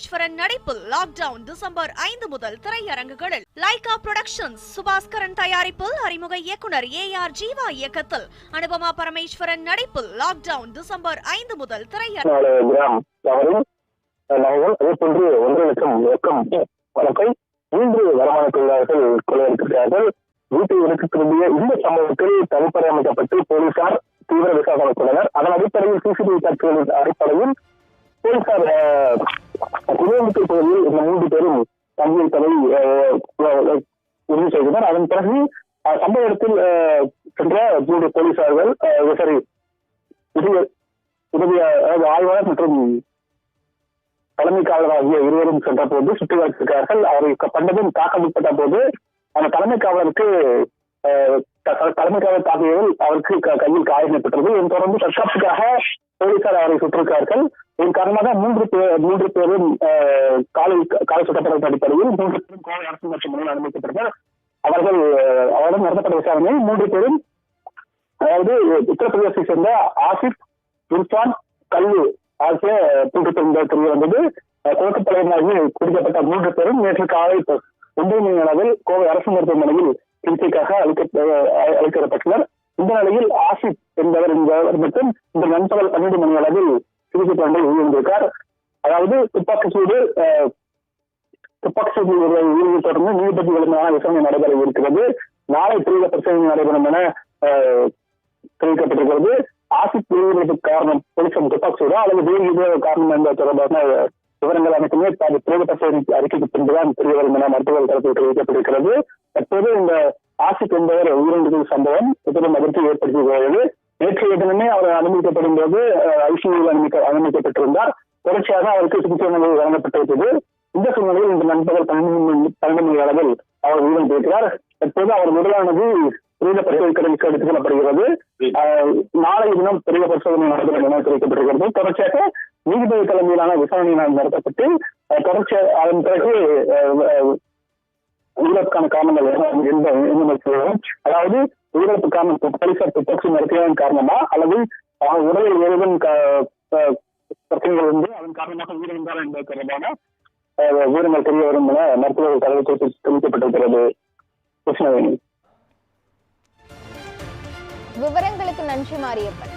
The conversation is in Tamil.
பரமேஸ்வரன் நடிப்பில் லாக்டவுன் டிசம்பர் ஐந்து முதல் திரையரங்குகளில். லைகா புரொடக்ஷன்ஸ் சுபாஸ்கரன் தயாரிப்பில் அறிமுக இயக்குனர் ஏ ஆர் ஜீவா இயக்கத்தில். அனுபமா பரமேஸ்வரன் நடிப்பில் லாக்டவுன் டிசம்பர் ஐந்து முதல் திரையரங்கு மூன்று வருமான தொழிலாளர்கள் கொள்ளையடித்திருக்கிறார்கள் வீட்டை எடுத்து திரும்பிய இந்த சம்பவத்தில் தனிப்படை அமைக்கப்பட்டு போலீசார் தீவிர விசாரணை கொண்டனர் அதன் அடிப்படையில் சிசிடிவி காட்சிகளின் அடிப்படையில் போலீசார் அஹ், பகுதியில் இந்த மூன்று பேரும் தங்கியிருப்பதை உறுதி செய்தனர் அதன் பிறகு சம்பவ இடத்தில் அஹ், சென்ற மூன்று போலீசார்கள் சரி உதவி அதாவது ஆய்வாளர் மற்றும் தலைமை காவலர் ஆகிய இருவரும் சென்ற போது சுற்றி வளைத்திருக்கிறார்கள் அவரை கண்டதும் தாக்க போது அந்த தலைமை காவலருக்கு த- தாக்கியதில் அவருக்கு கையில் காயம் ஏற்பட்டது. இதன் தொடர்ந்து தற்காப்புக்காக போலீசார் அவரை சுற்றிருக்கிறார்கள் இதன் காரணமாக மூன்று பேர் மூன்று பேரும் காலை காலை சுட்டப்பட்ட அடிப்படையில் மூன்று பேரும் கோவை அரசு மருத்துவமனையில் அனுமதிக்கப்பட்டனர். அவர்கள் அவரிடம் நடத்தப்பட்ட விசாரணையில் மூன்று பேரும் அதாவது உத்தரப்பிரதேசத்தை சேர்ந்த ஆசிப் இர்ஃபான் கல்லு ஆகிய மூன்று பேரும் தெரிய வந்தது. அஹ் குழப்பத்தலைவராகி குடிக்கப்பட்ட மூன்று பேரும் நேற்று காலை ஒன்பது மணி அளவில் கோவை அரசு மருத்துவமனையில் சிகிச்சைக்காக அழைக்க அஹ் இந்த நிலையில் ஆசிப் என்பவர் என்பவர் மட்டும் இந்த நண்பகல் பன்னெண்டு மணி அளவில் சிகிச்சை பலன்கள் உயிரிழந்திருக்கார் அதாவது துப்பாக்கி சூடு துப்பாக்கி சூடு உயிரிழந்து தொடர்ந்து நீதிபதி நீதிபதிகளுக்கான விசாரணை நடைபெற இருக்கிறது. நாளை துரித பிரச்சனை நடைபெறும் என தெரிவிக்கப்பட்டிருக்கிறது. ஆசிட் உயிரிழப்புக்கு காரணம் பொலிசம் துப்பாக்கி சூடா அல்லது வேறு ஏதோ காரணம் என்பது தொடர்பான விவரங்கள் அனைத்துமே அது பிரேத பரிசோதனை அறிக்கைக்கு பின்புதான் தெரிய வரும் என மருத்துவர்கள் தரப்பில் தெரிவிக்கப்பட்டிருக்கிறது. தற்போது இந்த ஆசிக் என்பவர் உயிரிழந்தது சம்பவம் பெரும் அதிர்ச்சி ஏற்படுத்தியுள்ளது. நேற்றைய தினமே அவர் அனுமதிக்கப்படும் போது ஐசியூவில் அனுமதிக்க அனுமதிக்கப்பட்டிருந்தார். தொடர்ச்சியாக அவருக்கு சிகிச்சை உணவு வழங்கப்பட்டிருக்கிறது. இந்த சூழ்நிலையில் இந்த நண்பகல் பன்னெண்டு மணி பன்னெண்டு மணி அளவில் அவர் உயிரிழந்திருக்கிறார். தற்போது அவர் உடலானது புரித பரிசோதனைக்கு எடுத்துக் கொள்ளப்படுகிறது ஆஹ் நாளை தினம் பெரிய பரிசோதனை நடைபெறும் என தெரிவிக்கப்பட்டிருக்கிறது தொடர்ச்சியாக நீதிபதி தலைமையிலான விசாரணை நடத்தப்பட்டு அஹ், தொடர்ச்சியாக அதன் பிறகு அஹ், காரணங்கள் என்ன எந்த- என்னென்ன அதாவது உயிரிழப்பு காரணம் பரிசர் துப்பாக்கி நடத்தியதன் காரணமா அல்லது அவன் உடலில் ஏதேனும் பிரச்சனைகள் வந்து அதன் காரணமாக உயிரிழந்தார் என்பது தொடர்பான அஹ், விவரங்கள் தெரிய வரும் என மருத்துவர்கள் தகவல் தெரிவிக்கப்பட்டிருக்கிறது. கிருஷ்ணவேணி. விவரங்களுக்கு நன்றி மாரியப்பன்.